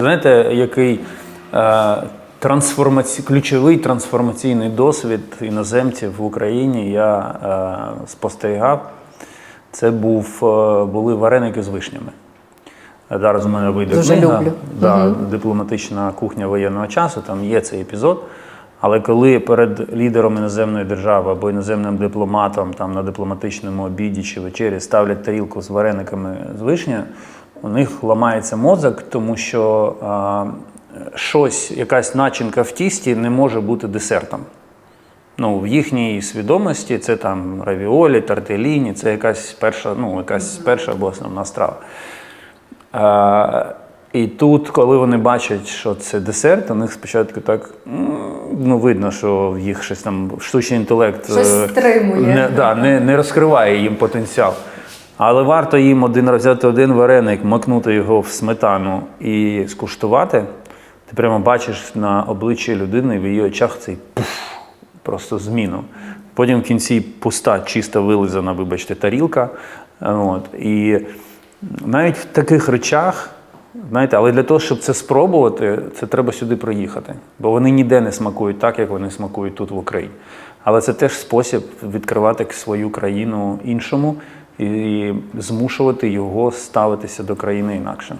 Знаєте, який е, трансформаці... ключовий трансформаційний досвід іноземців в Україні я е, спостерігав. Це був, е, були вареники з вишнями. Зараз у мене вийде Дуже книга, люблю. Да, дипломатична кухня воєнного часу, там є цей епізод. Але коли перед лідером іноземної держави або іноземним дипломатом там, на дипломатичному обіді чи вечері ставлять тарілку з варениками з вишня, у них ламається мозок, тому що а, щось, якась начинка в тісті не може бути десертом. Ну, в їхній свідомості це там равіолі, тартеліні, це якась перша, ну, якась перша або основна страва. А, і тут, коли вони бачать, що це десерт, у них спочатку так ну, видно, що в їх щось там штучний інтелект Щось е, стримує. Не, да, не, не розкриває їм потенціал. Але варто їм один раз взяти один вареник, макнути його в сметану і скуштувати. Ти прямо бачиш на обличчі людини в її очах цей пуф, просто зміну. Потім в кінці пуста, чисто вилизана, вибачте, тарілка. От. І навіть в таких речах, знаєте, але для того, щоб це спробувати, це треба сюди приїхати. Бо вони ніде не смакують так, як вони смакують тут в Україні. Але це теж спосіб відкривати свою країну іншому і змушувати його ставитися до країни інакше.